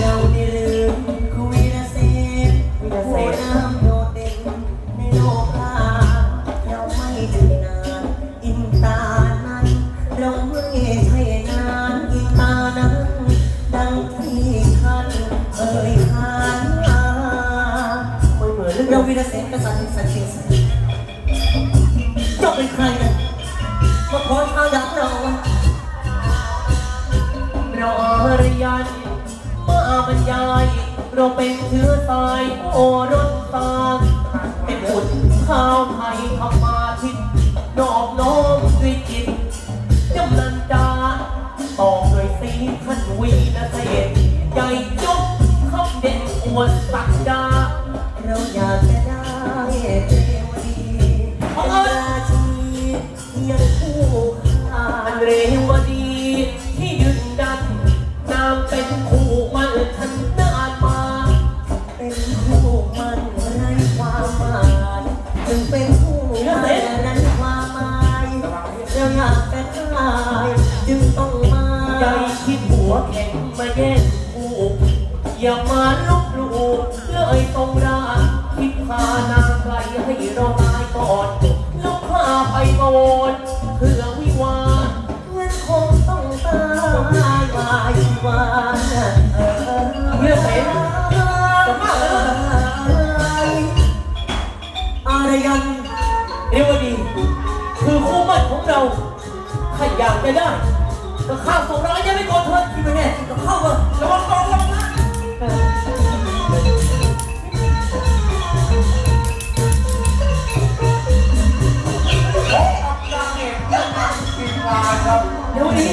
เราได้ลืมคุยนะเซฟโอ้น้ำโดดเด่นในโลกาเราไม่ใช่นานอินตานั้นเราไม่ใช่นานอินตานั้น ดังที่ท่านเอ่ยขานมาไม่เหมือนเราวีรเสนกษัตริย์สันติสันเจ้าเป็นใครนะมาขอทางดักเราเราอารยันมาบรร ยาย เราเป็นเชื้อสายโอรสตาเป็นบุตรข้าวไทยธรรมาทิตนอบน้อมด้วยจิตจำนันดาตอกด้วยสีท่านวีนะเศษใหญ่ยกคำเด่นอวดสักดา เราอยากจะได้เทวดีเป็นราชียังคู่ขาอันเรวดี จึงเป็นคู่มันไร้ความหมายเราอยากจะได้จึงต้องมาใจคิดหัวแข็งมาแย่งคู่อย่ามาลบหลู่เลยต้องราคิดพานางไกลให้เราตายก่อนแล้วพาไปโกนเพื่อวิวาเงินคงต้องตายวายวานเพื่อเสนจ ยันเรวดี คือคู่มั่นของเรา ถ้าอยากจะได้ก็ข้ามส่งร้ายยังไม่ก่อนเถิดที่ไม่แน่ที่ต้องเข้ามาระวังกองระวังนะขออับนางเอกและนางกินมาครับเดี๋ยวนี้